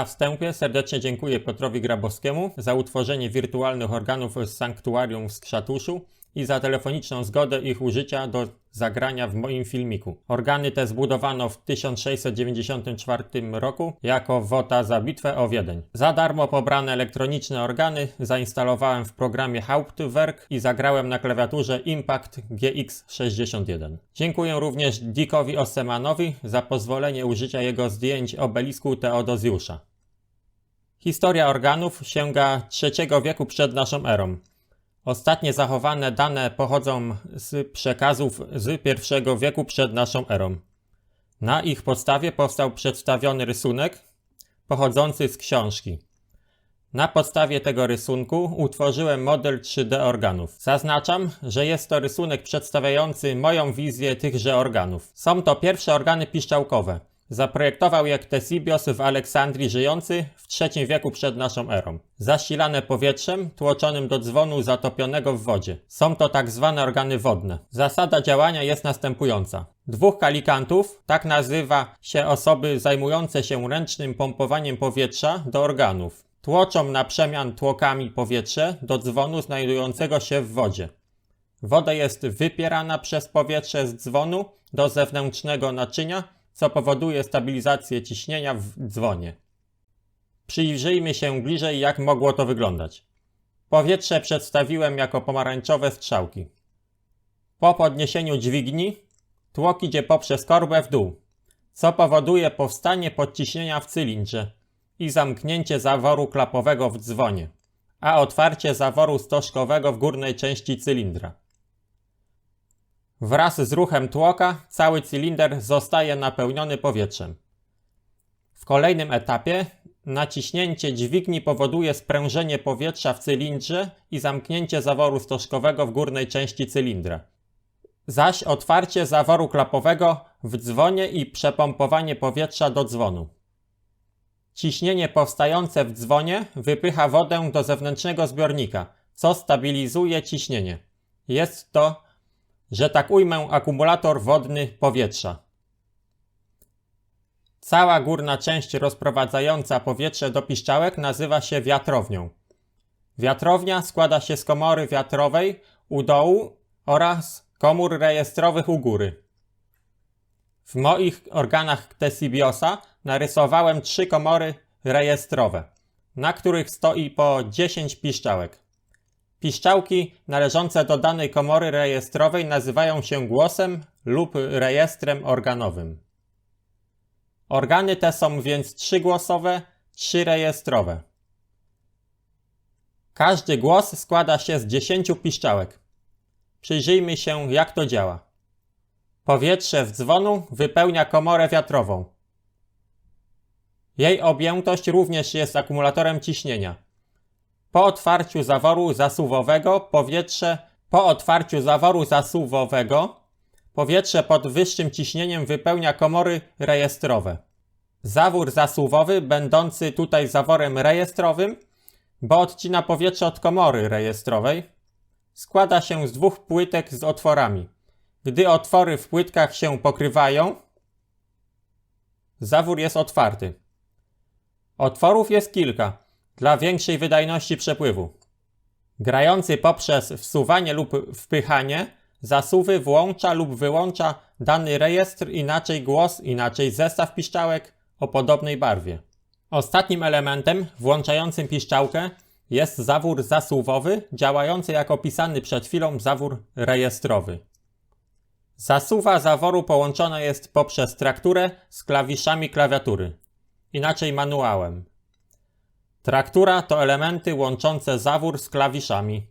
Na wstępie serdecznie dziękuję Piotrowi Grabowskiemu za utworzenie wirtualnych organów z sanktuarium w Skrzatuszu i za telefoniczną zgodę ich użycia do zagrania w moim filmiku. Organy te zbudowano w 1694 roku jako wota za bitwę o Wiedeń. Za darmo pobrane elektroniczne organy zainstalowałem w programie Hauptwerk i zagrałem na klawiaturze Impact GX61. Dziękuję również Dickowi Ossemanowi za pozwolenie użycia jego zdjęć obelisku Teodozjusza. Historia organów sięga III wieku przed naszą erą. Ostatnie zachowane dane pochodzą z przekazów z I wieku przed naszą erą. Na ich podstawie powstał przedstawiony rysunek pochodzący z książki. Na podstawie tego rysunku utworzyłem model 3D organów. Zaznaczam, że jest to rysunek przedstawiający moją wizję tychże organów. Są to pierwsze organy piszczałkowe. Zaprojektował je Ktesibios w Aleksandrii żyjący w III wieku przed naszą erą. Zasilane powietrzem tłoczonym do dzwonu zatopionego w wodzie. Są to tak zwane organy wodne. Zasada działania jest następująca. Dwóch kalikantów, tak nazywa się osoby zajmujące się ręcznym pompowaniem powietrza do organów. Tłoczą na przemian tłokami powietrze do dzwonu znajdującego się w wodzie. Woda jest wypierana przez powietrze z dzwonu do zewnętrznego naczynia, co powoduje stabilizację ciśnienia w dzwonie. Przyjrzyjmy się bliżej, jak mogło to wyglądać. Powietrze przedstawiłem jako pomarańczowe strzałki. Po podniesieniu dźwigni tłok idzie poprzez korbę w dół, co powoduje powstanie podciśnienia w cylindrze i zamknięcie zaworu klapowego w dzwonie, a otwarcie zaworu stożkowego w górnej części cylindra. Wraz z ruchem tłoka cały cylinder zostaje napełniony powietrzem. W kolejnym etapie naciśnięcie dźwigni powoduje sprężenie powietrza w cylindrze i zamknięcie zaworu stożkowego w górnej części cylindra. Zaś otwarcie zaworu klapowego w dzwonie i przepompowanie powietrza do dzwonu. Ciśnienie powstające w dzwonie wypycha wodę do zewnętrznego zbiornika, co stabilizuje ciśnienie. Jest to że tak ujmę, akumulator wodny powietrza. Cała górna część rozprowadzająca powietrze do piszczałek nazywa się wiatrownią. Wiatrownia składa się z komory wiatrowej u dołu oraz komór rejestrowych u góry. W moich organach Ktesibiosa narysowałem trzy komory rejestrowe, na których stoi po 10 piszczałek. Piszczałki należące do danej komory rejestrowej nazywają się głosem lub rejestrem organowym. Organy te są więc trzygłosowe, trzyrejestrowe. Każdy głos składa się z 10 piszczałek. Przyjrzyjmy się, jak to działa. Powietrze w dzwonu wypełnia komorę wiatrową. Jej objętość również jest akumulatorem ciśnienia. Po otwarciu zaworu zasuwowego powietrze po otwarciu zaworu zasuwowego powietrze pod wyższym ciśnieniem wypełnia komory rejestrowe. Zawór zasuwowy, będący tutaj zaworem rejestrowym, bo odcina powietrze od komory rejestrowej, składa się z dwóch płytek z otworami. Gdy otwory w płytkach się pokrywają, zawór jest otwarty. Otworów jest kilka dla większej wydajności przepływu. Grający poprzez wsuwanie lub wpychanie zasuwy włącza lub wyłącza dany rejestr, inaczej głos, inaczej zestaw piszczałek o podobnej barwie. Ostatnim elementem włączającym piszczałkę jest zawór zasuwowy, działający jak opisany przed chwilą zawór rejestrowy. Zasuwa zaworu połączona jest poprzez trakturę z klawiszami klawiatury, inaczej manuałem. Traktura to elementy łączące zawór z klawiszami.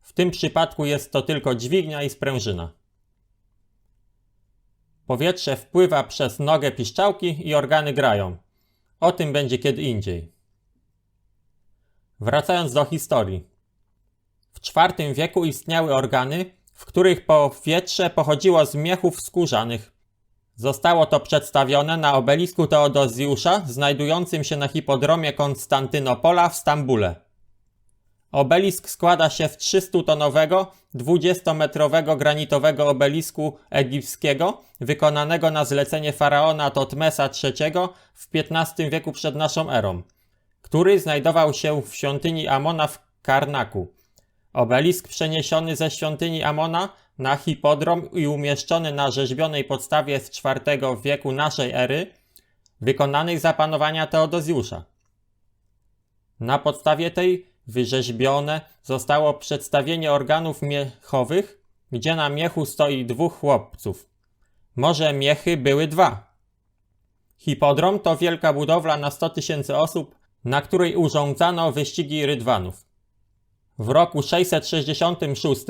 W tym przypadku jest to tylko dźwignia i sprężyna. Powietrze wpływa przez nogę piszczałki i organy grają. O tym będzie kiedy indziej. Wracając do historii. W IV wieku istniały organy, w których powietrze pochodziło z miechów skórzanych. Zostało to przedstawione na obelisku Teodozjusza, znajdującym się na hipodromie Konstantynopola w Stambule. Obelisk składa się w 300-tonowego, 20-metrowego granitowego obelisku egipskiego, wykonanego na zlecenie faraona Totmesa III w XV wieku przed naszą erą, który znajdował się w świątyni Amona w Karnaku. Obelisk przeniesiony ze świątyni Amona na hipodrom i umieszczony na rzeźbionej podstawie z IV wieku naszej ery, wykonanej za panowania Teodozjusza. Na podstawie tej wyrzeźbione zostało przedstawienie organów miechowych, gdzie na miechu stoi dwóch chłopców. Może miechy były dwa. Hipodrom to wielka budowla na 100 tysięcy osób, na której urządzano wyścigi rydwanów. W roku 666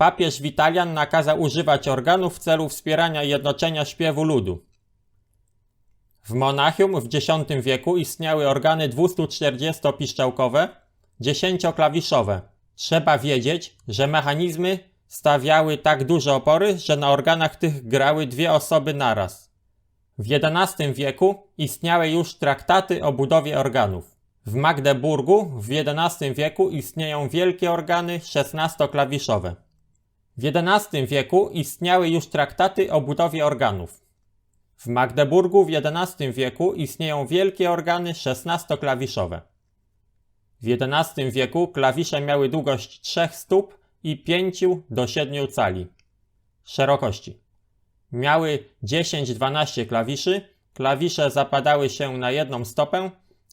papież Witalian nakazał używać organów w celu wspierania i jednoczenia śpiewu ludu. W Monachium w X wieku istniały organy 240-piszczałkowe, 10-klawiszowe. Trzeba wiedzieć, że mechanizmy stawiały tak duże opory, że na organach tych grały dwie osoby naraz. W XI wieku istniały już traktaty o budowie organów. W Magdeburgu w XI wieku istnieją wielkie organy 16-klawiszowe. W XI wieku istniały już traktaty o budowie organów. W Magdeburgu w XI wieku istnieją wielkie organy 16-klawiszowe. W XI wieku klawisze miały długość 3 stóp i 5 do 7 cali szerokości. Miały 10-12 klawiszy, klawisze zapadały się na jedną stopę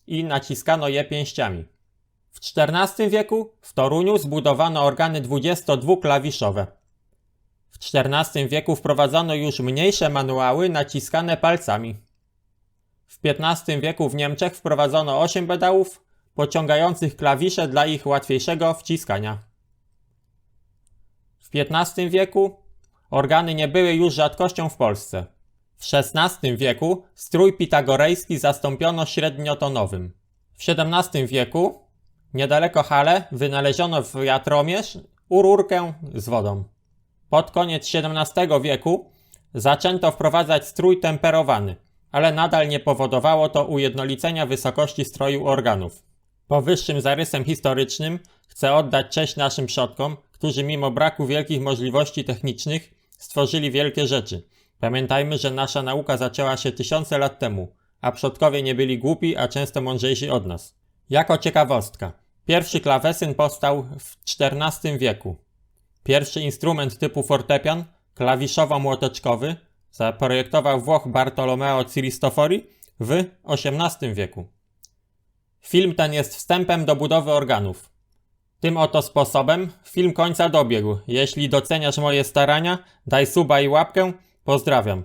i naciskano je pięściami. W XIV wieku w Toruniu zbudowano organy 22-klawiszowe. W XIV wieku wprowadzono już mniejsze manuały naciskane palcami. W XV wieku w Niemczech wprowadzono 8 pedałów pociągających klawisze dla ich łatwiejszego wciskania. W XV wieku organy nie były już rzadkością w Polsce. W XVI wieku strój pitagorejski zastąpiono średniotonowym. W XVII wieku niedaleko Hale wynaleziono w wiatromierz ururkę z wodą. Pod koniec XVII wieku zaczęto wprowadzać strój temperowany, ale nadal nie powodowało to ujednolicenia wysokości stroju organów. Powyższym zarysem historycznym chcę oddać cześć naszym przodkom, którzy mimo braku wielkich możliwości technicznych stworzyli wielkie rzeczy. Pamiętajmy, że nasza nauka zaczęła się tysiące lat temu, a przodkowie nie byli głupi, a często mądrzejsi od nas. Jako ciekawostka, pierwszy klawesyn powstał w XIV wieku. Pierwszy instrument typu fortepian, klawiszowo-młoteczkowy, zaprojektował Włoch Bartolomeo Cristofori w XVIII wieku. Film ten jest wstępem do budowy organów. Tym oto sposobem film końca dobiegł. Jeśli doceniasz moje starania, daj suba i łapkę. Pozdrawiam.